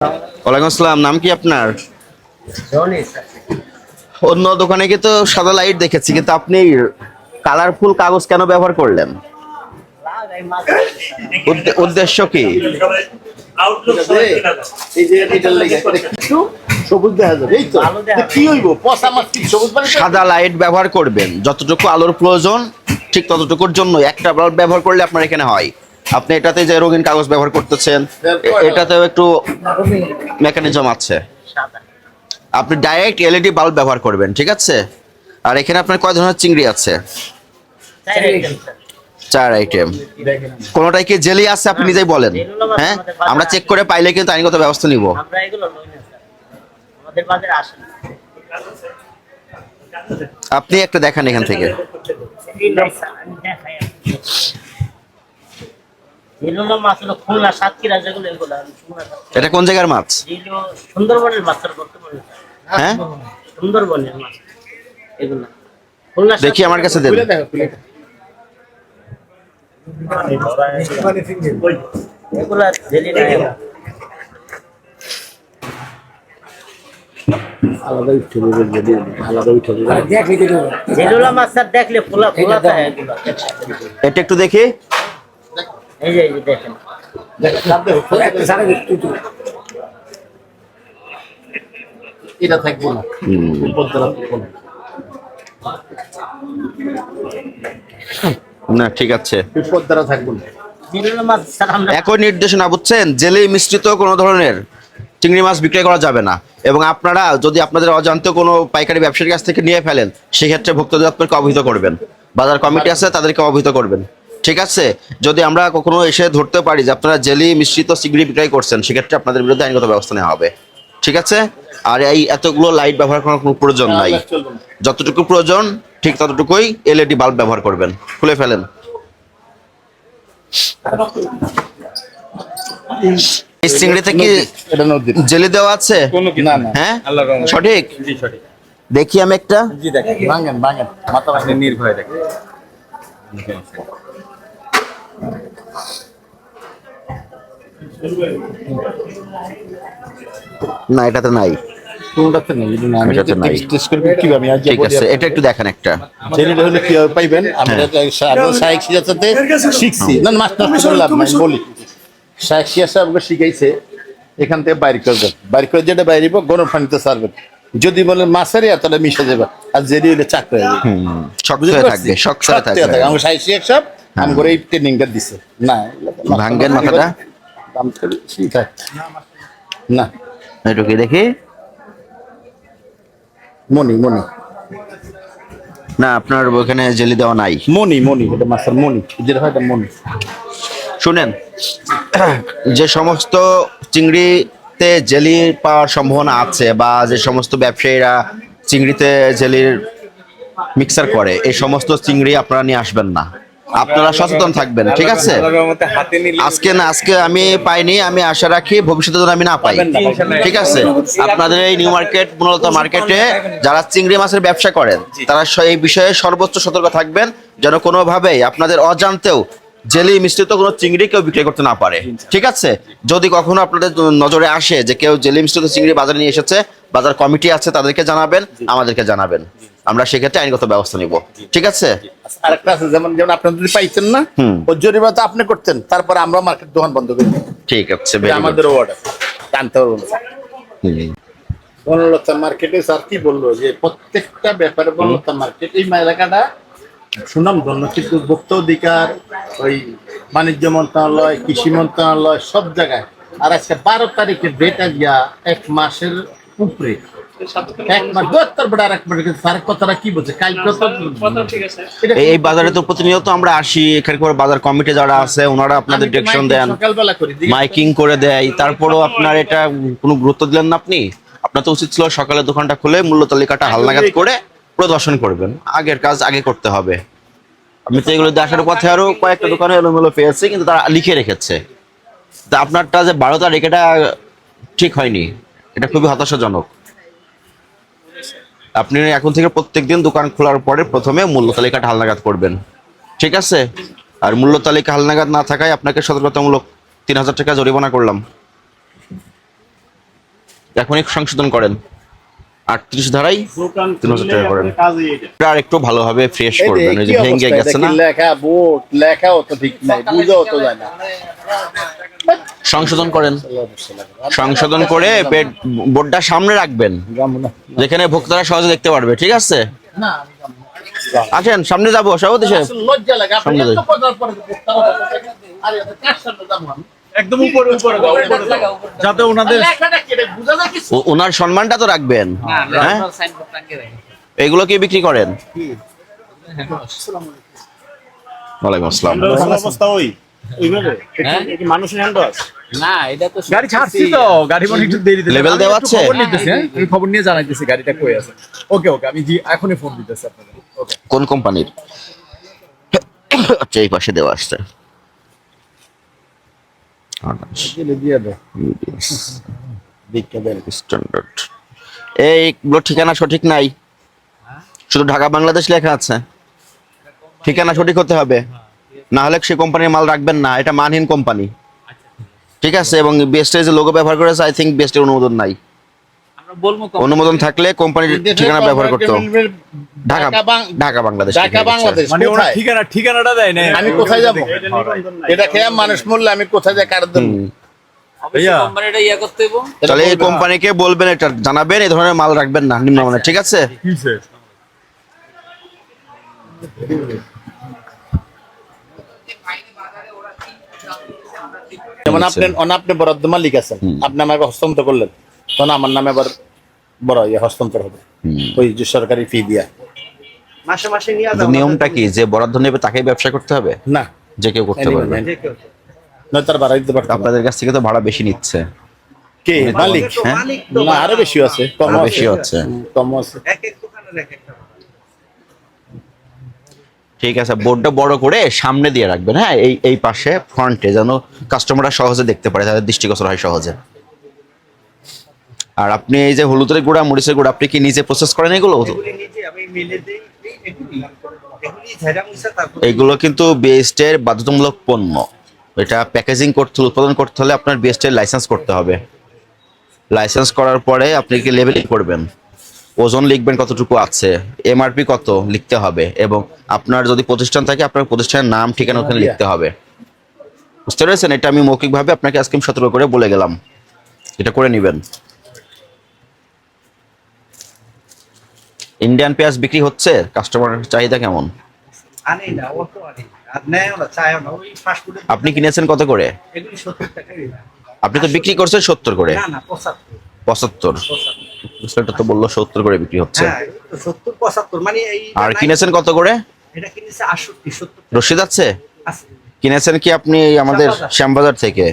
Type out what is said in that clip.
ওয়ালাইকুম আসসালাম নাম কি আপনার? অন্য দোকানে কি তো সাদা লাইট দেখেছি কিন্তু আপনি কালারফুল কাগজ কেন ব্যবহার করলেন? উদ্দেশ্য কি? সাদা লাইট ব্যবহার করবেন যতটুকু আলোর প্রয়োজন ঠিক ততটুকুর জন্য একটা বাল্ব ব্যবহার করলে আপনার এখানে হয়। আপনি এটাতে যে রঙিন কাগজ ব্যবহার করতেছেন এটাতেও একটু মেকানিজম আছে। আপনি ডাইরেক্ট এলইডি বাল্ব ব্যবহার করবেন, ঠিক আছে? আর এখানে আপনার কয় ধরনের চিংড়ি আছে? চার আইটেম কোনটাই কি জেলি আছে? আপনি নিজেই বলেন। হ্যাঁ? আমরা চেক করে পাইলে কিন্তু আইনগত ব্যবস্থা নিব। আপনি একটা দেখান এখান থেকে এই নাই স্যার আমি দেখাই আপনাকে। এগুলো মাছ হলো খুলনা সাতক্ষীরা যেগুলো এগুলো। আমি খুলনা সাতক্ষীরা। এটা কোন জায়গার মাছ? এগুলো সুন্দরবনের মাছ বর্তমানে হ্যাঁ? সুন্দরবনের মাছ এগুলো। খুলনা দেখি আমার কাছে দেন। এগুলো জেলি আলাদা উঠে দেবে যদি আলাদা উঠে দেখলে এটা একটু দেখি। এই যে এই যে দেখেন। এটা থাকব না। পদ্মাটা থাকব না। না ঠিক আছে। থাকব না। একই নির্দেশনা বুঝছেন? জেলে মিশ্রিত কোনো ধরনের চিংড়ি মাছ বিক্রয় করা যাবে না। এবং আপনারা যদি আপনাদের অজান্তে কোনো পাইকারি ব্যবসায়ীর কাছ থেকে নিয়ে ফেলেন সেক্ষেত্রে ভোক্তা দপ্তরকে অবহিত করবেন। বাজার কমিটি আছে তাদেরকে অবহিত করবেন। ঠিক আছে? যদি আমরা কখনো এসে ধরতে পারি যে আপনারা জেলি মিশ্রিত চিংড়ি বিক্রয় করছেন সেক্ষেত্রে আপনাদের বিরুদ্ধে আইনগত ব্যবস্থা নেওয়া হবে। ঠিক আছে? আর এই এতগুলো লাইট ব্যবহার করার কোনো প্রয়োজন নাই। যতটুকু প্রয়োজন ঠিক ততটুকুই এলইডি বাল্ব ব্যবহার করবেন। খুলে ফেলেন। এই চিংড়িতে কি জেলি দেওয়া আছে? না না। হ্যাঁ? সঠিক? দেখি আমি একটা। জি দেখেন। ভাঙেন ভাঙেন মাথা আপনি নির্ভয় দেখেন। না এটাতে নাই। কোনটাতে নেই? এটা না এটাতে নাই। টেস্ট করব কীভাবে আজ ঠিক আছে এটা একটু দেখেন একটা। জেনিটা হলে কীভাবে পাইবেন? আমরা। আগে সাহেব সিয়াসাতে শিখছি। না মাছ নষ্ট করে বলি। সাহেব সিয়াসা আমাকে শিখাইছে এখান থেকে বাইর করবেন বাইর করে যেটা বাইরিব গরম পানিতে সারবেন যদি বলেন মাছের তাহলে মিশে যাবে। আর জেরি হলে চাকরি হয়ে যাবে শক্ত? থাকবে শক্ত। আমার আমি করে এই ট্রেনিংটা দিছে। না ভাঙ্গেন মাথাটা? দাম বেশি। থাকে। না। দেখি। মনি মনি না আপনার ওখানে জেলি দেওয়া নাই। মনি মনি এটা মাছের মনি যেটা হয় এটা মনি শুনেন যে সমস্ত চিংড়িতে জেলি পাওয়ার সম্ভাবনা আছে বা যে সমস্ত ব্যবসায়ীরা চিংড়িতে জেলির মিক্সার করে এই সমস্ত চিংড়ি আপনারা নিয়ে আসবেন না। আপনারা সচেতন থাকবেন ঠিক আছে? আজকে না আজকে আমি পাইনি আমি আশা রাখি ভবিষ্যতে যেন আমি না পাই। ঠিক আছে? আপনাদের এই নিউ মার্কেট বনলতা মার্কেটে যারা চিংড়ি মাছের ব্যবসা করেন তারা এই বিষয়ে সর্বোচ্চ সতর্ক থাকবেন যেন কোনোভাবেই আপনাদের অজান্তেও জেলি মিশ্রিত কোনো চিংড়ি কেউ বিক্রি করতে না পারে। ঠিক আছে? যদি কখনো আপনাদের নজরে আসে যে কেউ জেলি মিশ্রিত চিংড়ি বাজারে নিয়ে এসেছে বাজার কমিটি আছে তাদেরকে জানাবেন আমাদেরকে জানাবেন। আমরা সেক্ষেত্রে আইনগত ব্যবস্থা নিব। ঠিক আছে? আরেকটা আছে যেমন যেমন আপনার যদি পাইছেন না। ওর জরিমানা তো আপনি করতেন তারপর আমরা মার্কেট দোকান বন্ধ করে ঠিক আছে. আমাদের অর্ডার জানতে পারব বনলতা মার্কেটে স্যার কি বলল যে প্রত্যেকটা ব্যাপারে বনলতা মার্কেট এই এলাকাটা সুনাম ধন্য কিন্তু ভোক্তা অধিকার ওই বাণিজ্য মন্ত্রণালয় কৃষি মন্ত্রণালয় সব জায়গায়। আর আজকে বারো তারিখে ডেটা দিয়া এক মাসের উপরে। এই- এই বাজারে তো প্রতিনিয়ত আমরা আসি বাজার কমিটি যারা আছে ওনারা আপনাদের ডিরেকশন মাইকিং দেন। সকালবেলা করি দিকে- মাইকিং করে দেয়। তারপরেও আপনার এটা কোনো গুরুত্ব দিলেন না আপনি? আপনার তো উচিত ছিল সকালে দোকানটা খুলে মূল্য তালিকাটা হালনাগাদ করে প্রদর্শন করবেন। আগের কাজ আগে করতে হবে। আমি তো এগুলো দিয়ে আসার পথে আরও কয়েকটা দোকানে এলোমেলো পেয়েছি কিন্তু তারা লিখে রেখেছে। তা আপনারটা যে বারো তারিখ এটা ঠিক হয়নি এটা খুবই হতাশাজনক। আপনি এখন থেকে প্রত্যেক দিন দোকান খোলার পরে প্রথমে মূল্য তালিকাটা হালনাগাদ করবেন। ঠিক আছে? আর মূল্য তালিকা হালনাগাদ না থাকায় আপনাকে সতর্কতামূলক তিন হাজার টাকা জরিমানা করলাম। এখনই সংশোধন করেন। আটত্রিশ ধারাই তিন হাজার টাকা করেন। আর একটু ভালোভাবে ফ্রেশ করবেন ওই যে ভেঙে গেছে না? লেখা বোর্ড? লেখাও তো ঠিক নাই বুঝাও তো যায় না। সংশোধন করেন। সংশোধন করে পেট বোর্ডটা সামনে রাখবেন। যেখানে ভোক্তারা সহজে দেখতে পারবে ঠিক আছে? আসেন সামনে যাব সভাপতি সাহেব। লজ্জা লাগে একদম উপরে উপরে। যাতে ওনাদের লেখাটা কি এটা বোঝা যায় কিছু? ও- ওনার সম্মানটা তো রাখবেন। হ্যাঁ? এগুলো কি বিক্রি করেন? ওয়ালাইকুম আসসালাম। অবস্থা ওই ওইভাবে। হ্যাঁ? কি মানুষের হ্যান্ড না এটা তো গাড়ি ছাড়ছি তো গাড়ি মানে একটু দেরিতে দেওয়া আছে? খবর নিতেছি হ্যাঁ? আমি খবর নিয়ে জানাইতেছি গাড়িটা কই আছে? ওকে ওকে আমি জি এখনই ফোন দিতেছি আপনাদের। ওকে। কোন কোম্পানির? আচ্ছা এই পাশে দেওয়া আসছে স্ট্যান্ডার্ড এইগুলো ঠিকানা সঠিক নাই? শুধু ঢাকা বাংলাদেশ লেখা আছে? ঠিকানা সঠিক হতে হবে? না হলে সে কোম্পানির মাল রাখবেন না। এটা মানহীন কোম্পানি। ঠিক আছে? এবং বেস্টের যে লোগো ব্যবহার করেছে আই থিঙ্ক বেস্টের অনুমোদন নাই। অনুমোদন থাকলে কোম্পানির ঠিকানা ব্যবহার করতো। ঢাকা ঢাকা বাংলাদেশ ঢাকা বাংলাদেশ মানে কোথায়? ঠিকানা ঠিকানাটা দেয় না। আমি কোথায় যাব? এটা খেয়ে মানুষ মরলে আমি কোথায় যাই? কার দেবো ইয়া করতে হইব। তাহলে এই কোম্পানিকে বলবেন এটা জানাবেন এই ধরনের মাল রাখবেন না নিম্নমানের ঠিক আছে? যেমন আপনি অন আপনি বরাদ্দ মালিক আছেন আপনি আমাকে হস্তান্তর করলেন। তখন আমার নামে আবার বড় ইয়ে হস্তান্তর হবে। ওই যে সরকারি ফি দিয়া। মাসে মাসে নিয়ে নিয়মটা কি যে বরাদ্দ নেবে তাকেই ব্যবসা করতে হবে? না। যে কেউ করতে পারবে। না। নয় তার বাড়াই দিতে পারতাম আপনাদের কাছ থেকে তো ভাড়া বেশি নিচ্ছে। কে? মালিক। হ্যাঁ? না আরও বেশি আছে কম বেশি হচ্ছে কম আছে। এক এক দোকানের এক একটা ঠিক আছে বোর্ডটা বড় করে সামনে দিয়ে রাখবেন। হ্যাঁ এই এই পাশে ফ্রন্টে যেন কাস্টমাররা সহজে দেখতে পারে তাদের দৃষ্টিগোচর হয় সহজে। আর আপনি এই যে হলুদের গুঁড়া মরিচের গুঁড়া আপনি কি নিজে প্রসেস করেন এগুলো? এগুলো কিন্তু বেস্টের বাধ্যতামূলক পণ্য। এটা প্যাকেজিং করতে হলে উৎপাদন করতে হলে আপনার বেস্টের লাইসেন্স করতে হবে। লাইসেন্স করার পরে আপনি কি লেবেলিং করবেন? ওজন লিখবেন কতটুকু আছে? এমআরপি কত লিখতে হবে? এবং আপনার যদি প্রতিষ্ঠান থাকে আপনার প্রতিষ্ঠানের নাম ঠিকানা ওখানে লিখতে হবে। বুঝতে পেরেছেন? এটা আমি মৌখিকভাবে আপনাকে আজকে সতর্ক করে বলে গেলাম। এটা করে নেবেন। ইন্ডিয়ান পেঁয়াজ বিক্রি হচ্ছে? কাস্টমার চাহিদা কেমন? আপনি কিনেছেন কত করে? আপনি তো বিক্রি করছেন সত্তর করে। পঁচাত্তর। এটা তো বলল সত্তর করে বিক্রি হচ্ছে। হ্যাঁ মানে আর কিনেছেন কত করে? রসিদ আছে? আছে। কিনেছেন কি আপনি আমাদের শ্যামবাজার থেকে?